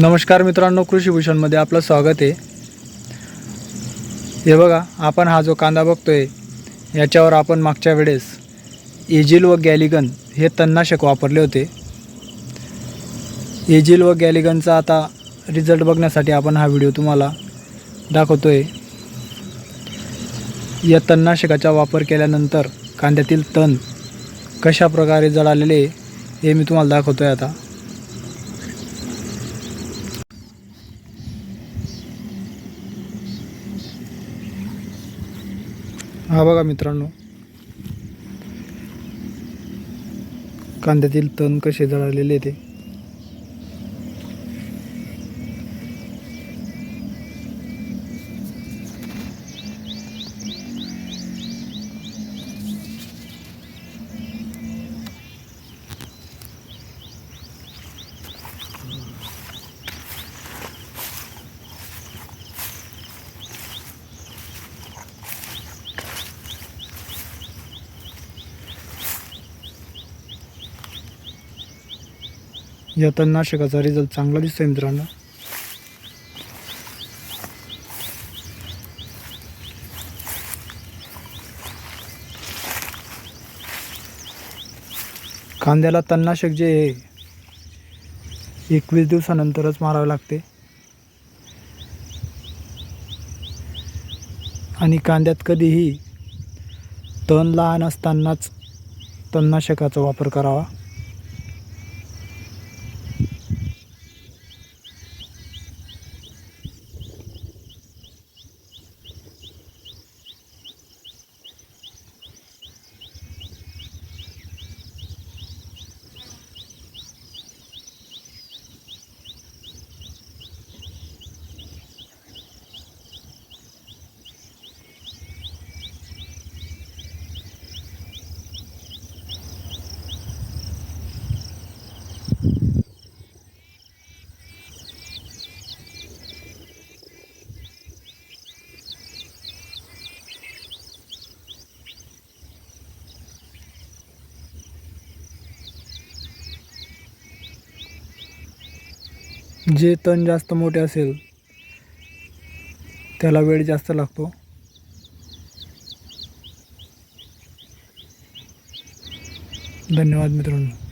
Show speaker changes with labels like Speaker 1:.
Speaker 1: नमस्कार मित्रांनो कृषी भूषणमध्ये आपलं स्वागत आहे. हे बघा आपण हा जो कांदा बघतो आहे याच्यावर आपण मागच्या वेळेस एजिल व गॅलिगन हे तणनाशक वापरले होते. एजिल व गॅलिगनचा आता रिझल्ट बघण्यासाठी आपण हा व्हिडिओ तुम्हाला दाखवतो आहे या तणनाशकाचा वापर केल्यानंतर कांद्यातील तण कशा प्रकारे जळालेले हे मी तुम्हाला दाखवतो आहे आता. हा बघा मित्रांनो. कांद्यातील तण कसे जळालेले ते. या तणनाशकाचा रिझल्ट चांगला दिसतोय मित्रांनो. कांद्याला तणनाशक जे आहे एकवीस दिवसानंतरच मारावे लागते. आणि कांद्यात कधीही तण लहान असतानाच तणनाशकाचा वापर करावा. जे तण जास्त मोठे असेल त्याला वेळ जास्त लागतो. धन्यवाद मित्रांनो.